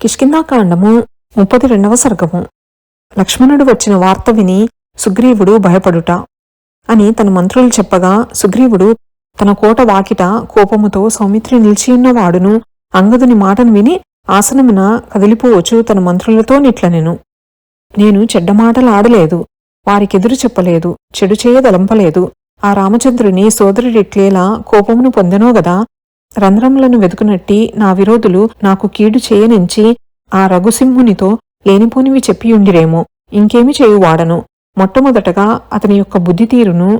కిష్కిందాకాండము ముప్పది రెండవ సర్గము. లక్ష్మణుడు వచ్చిన వార్త విని సుగ్రీవుడు భయపడుట అని తన మంత్రులు చెప్పగా సుగ్రీవుడు తన కోట వాకిట కోపముతో సౌమిత్రి నిలిచియున్నవాడును అంగదుని మాటను విని ఆసనమున కదిలిపోవచ్చు తన మంత్రులతో నిట్లనెను. నేను చెడ్డ మాటలాడలేదు వారికెదురు చెప్పలేదు చెడు చేయదలంపలేదు. ఆ రామచంద్రుని సోదరుడిట్లేలా కోపమును పొందెనో గదా రంధ్రములను వెతుకునట్టి నా విరోధులు నాకు కీడు చేయనించి ఆ రఘుసింహునితో లేనిపోనివి చెప్పియుండిరేమో. ఇంకేమి చేయువాడను? మొట్టమొదటగా అతని యొక్క బుద్ధి తీరును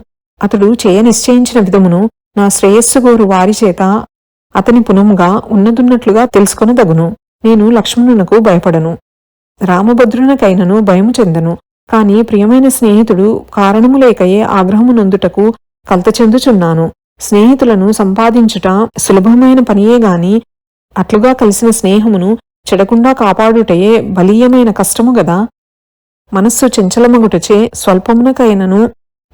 అతడు చేయ నిశ్చయించిన విధమును నా శ్రేయస్సుగోరు వారి చేత అతని పునముగా ఉన్నదున్నట్లుగా తెలుసుకొనదగును. నేను లక్ష్మణునకు భయపడను. రామభద్రునకైనను భయము చెందను. కాని ప్రియమైన స్నేహితుడు కారణము లేకయే ఆగ్రహము నొందుటకు చెందుచున్నాను. స్నేహితులను సంపాదించుట సులభమైన పనియే గాని అట్లుగా కలిసిన స్నేహమును చెడకుండా కాపాడుటయే బలీయమైన కష్టము గదా? మనస్సు చెంచలమగుటచే స్వల్పమునకైనను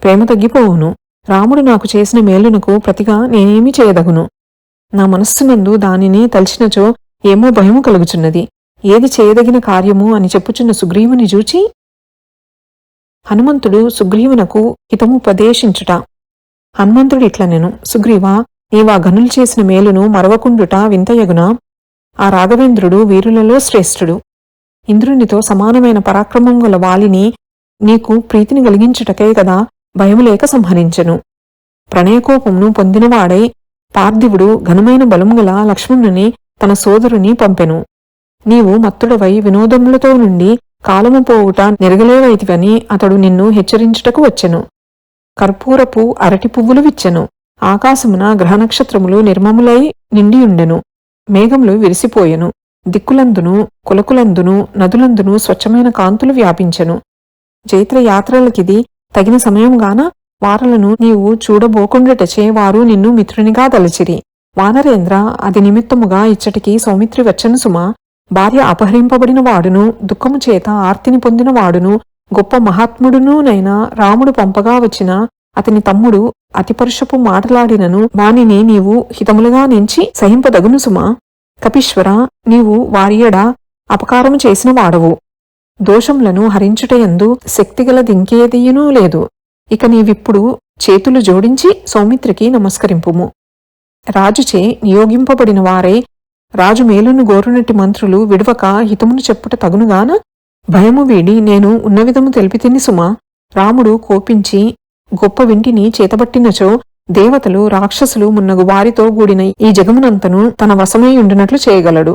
ప్రేమ తగ్గిపోవును. రాముడు నాకు చేసిన మేలునకు ప్రతిగా నేనేమి చేయదగును? నా మనస్సునందు దానిని తలిచినచో ఏమో భయము కలుగుచున్నది. ఏది చేయదగిన కార్యము అని చెప్పుచున్న సుగ్రీవుని చూచి హనుమంతుడు సుగ్రీవునకు హితముపదేశించుట హనుమంతుడు ఇట్లనెను సుగ్రీవా నీవా గనులు చేసిన మేలును మరవకుండుట వింతయగునా? ఆ రాఘవేంద్రుడు వీరులలో శ్రేష్ఠుడు. ఇంద్రునితో సమానమైన పరాక్రమం గల వాలిని నీకు ప్రీతిని కలిగించుటకే కదా భయములేక సంహరించెను. ప్రణయకోపమును పొందినవాడై పార్థివుడు ఘనమైన బలము గల లక్ష్మణుని తన సోదరుని పంపెను. నీవు మత్తుడవై వినోదములతో నుండి కాలము పోవుట నెరగలేవైతివని అతడు నిన్ను హెచ్చరించుటకు వచ్చెను. కర్పూరపు అరటి పువ్వులు విచ్చెను. ఆకాశమున గ్రహనక్షత్రములు నిర్మములై నిండియుండెను. మేఘములు విరిసిపోయెను. దిక్కులందును కులకులందును నదులందును స్వచ్ఛమైన కాంతులు వ్యాపించెను. జైత్రయాత్రలకిది తగిన సమయంగాన వారలను నీవు చూడబోకుండుటచే వారు నిన్ను మిత్రునిగా తలచిరి వానరేంద్ర అది నిమిత్తముగా ఇచ్చటికి సౌమిత్రి వచ్చను సుమా. భార్య అపహరింపబడిన వాడును దుఃఖము చేత ఆర్తిని పొందిన వాడును గొప్ప మహాత్ముడునూనైనా రాముడు పంపగా వచ్చిన అతని తమ్ముడు అతిపరుషపు మాటలాడినను వానిని నీవు హితములుగా నించి సహింపదగును సుమా. కపీశ్వర నీవు వారియడ అపకారము చేసిన వాడవు. దోషములను హరించుటయందు శక్తిగలదింకేదియునూ లేదు. ఇక నీవిప్పుడు చేతులు జోడించి సౌమిత్రికి నమస్కరింపుము. రాజుచే నియోగింపబడిన వారే రాజు మేలును గోరునట్టి మంత్రులు విడవక హితమును చెప్పుట తగునుగాన భయము వీడి నేను ఉన్న విధము తెలిపితిని సుమా. రాముడు కోపించి గొప్ప వింటిని చేతబట్టినచో దేవతలు రాక్షసులు మున్నగు వారితో కూడిన ఈ జగమునంతను తన వశమై ఉండినట్లు చేయగలడు.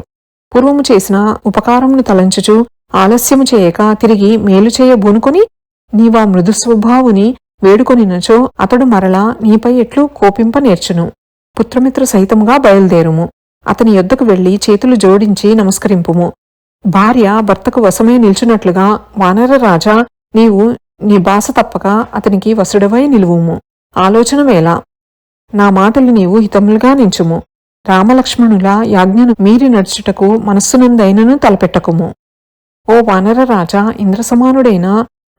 పూర్వము చేసిన ఉపకారమును తలంచుచు ఆలస్యము చేయక తిరిగి మేలు చేయ బూనుకొని నీవా మృదు స్వభావుని వేడుకొనినచో అతడు మరలా నీపై ఎట్లు కోపింప నేర్చును. పుత్రమిత్ర సహితముగా బయలుదేరుము. అతని యొద్దకు వెళ్ళి చేతులు జోడించి నమస్కరింపుము. భార్య భర్తకు వశమై నిల్చున్నట్లుగా వానర రాజా నీవు నీ బాస తప్పక అతనికి వసుడవై నిలువుము. ఆలోచన వేళ నా మాటలు నీవు హితములుగా నించుము. రామలక్ష్మణుల యాజ్ఞను మీరి నడుచుటకు మనస్సునందైనను తలపెట్టకుము. ఓ వానర రాజా ఇంద్రసమానుడైన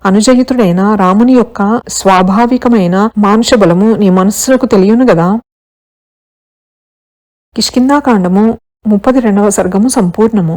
అనుజయితుడైన రాముని యొక్క స్వాభావికమైన మానుష బలము నీ మనస్సులకు తెలియను గదా? కిష్కిందాకాండము ముప్పది రెండవ సర్గము సంపూర్ణము.